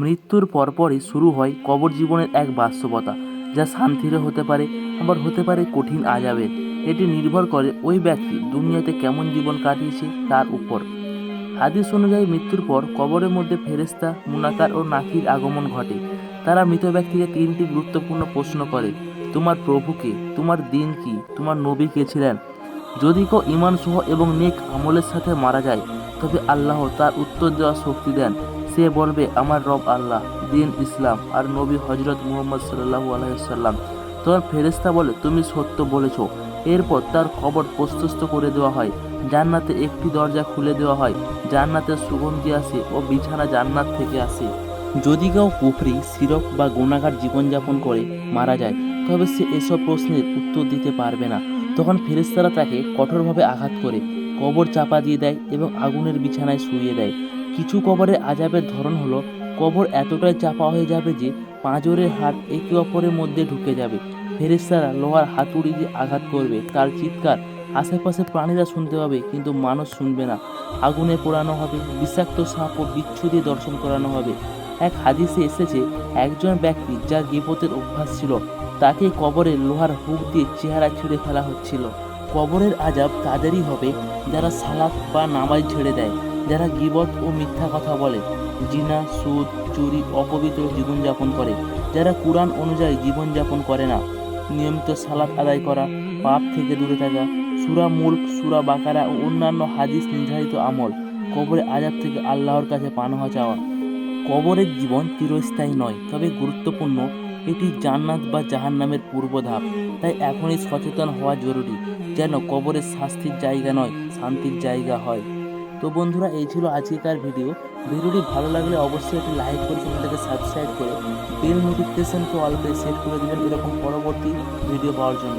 মৃত্যুর পরপরই শুরু হয় কবর জীবনের এক বাস্তবতা, যা শান্তিরও হতে পারে, আবার হতে পারে কঠিন আজাবের এটি নির্ভর করে ওই ব্যক্তি দুনিয়াতে কেমন জীবন কাটিয়েছে তার উপর। হাদিস অনুযায়ী মৃত্যুর পর কবরের মধ্যে ফেরেস্তা মুনাকার ও নাকির আগমন ঘটে। তারা মৃত ব্যক্তিকে তিনটি গুরুত্বপূর্ণ প্রশ্ন করে, তোমার প্রভুকে তোমার দিন কি? তোমার নবী কে ছিলেন? যদি কেউ ইমান সহ এবং নেক আমলের সাথে মারা যায়, তবে আল্লাহ তার উত্তর দেওয়ার শক্তি দেন। সে বলবে, আমার রব আল্লাহ, দিন ইসলাম আর নবী হজরত মুহম্মদ সাল্লাহু আলাইসাল্লাম তখন ফেরেস্তা বলে, তুমি সত্য বলেছ। এরপর তার কবর প্রস্তস্ত করে দেওয়া হয়। জান্নাতে একটি দরজা খুলে দেওয়া হয়। জান্নাতের সুগন্ধি আসে ও বিছানা জান্নাত থেকে আসে। যদি কেউ পুফরি সিরক বা গুণাগার জীবনযাপন করে, মারা যায়, তবে সে এসব প্রশ্নের উত্তর দিতে পারবে না। তখন ফেরেস্তারা তাকে কঠোরভাবে আঘাত করে, কবর চাপা দিয়ে দেয় এবং আগুনের বিছানায় শুইয়ে দেয়। কিছু কবরের আজাবের ধরন হলো, কবর এতটাই চাপা হয়ে যাবে যে পাঁজরের হাত একে অপরের মধ্যে ঢুকে যাবে। ফেরেস্তারা লোহার হাতুড়ি দিয়ে আঘাত করবে, তার চিৎকার আশেপাশে প্রাণীরা শুনতে পাবে, কিন্তু মানুষ শুনবে না। আগুনে পোড়ানো হবে, বিষাক্ত সাপ ও বিচ্ছু দিয়ে দর্শন করানো হবে। এক হাদিসে এসেছে, একজন ব্যক্তি যার গিবতের অভ্যাস ছিল, তাকে কবরে লোহার হুক দিয়ে চেহারা ছিঁড়ে ফেলা হচ্ছিল। কবরের আজাব তাদেরই হবে, যারা সালাত বা নামাজ ছেড়ে দেয়। যারা গিবত ও মিথ্যা কথা বলে, জিনা, সুদ, চুরি, অপবিত্র জীবনযাপন করে, যারা কোরআন অনুযায়ী জীবনযাপন করে না, নিয়মিত সালাত আদায় করা, পাপ থেকে দূরে থাকা, সুরা মুল্ক, সুরা বাকারা ও অন্যান্য হাদিস নির্ধারিত আমল, কবরে আজাব থেকে আল্লাহর কাছে পানাহা চাওয়া। কবরের জীবন চিরস্থায়ী নয়, তবে গুরুত্বপূর্ণ, এটি জান্নাত বা জাহান্নামের পূর্ব ধাপ তাই এখনই সচেতন হওয়া জরুরি, যেন কবরের শাস্তির জায়গা নয়, শান্তির জায়গা হয়। তো বন্ধুরা, এই ছিল আজকেকার ভিডিও ভিডিওটি ভালো লাগলে অবশ্যই একটি লাইক করে চ্যানেলটাকে সাবস্ক্রাইব করে বেল নোটিফিকেশনকে অল সেট করে দেবেন এরকম পরবর্তী ভিডিও পাওয়ার জন্য।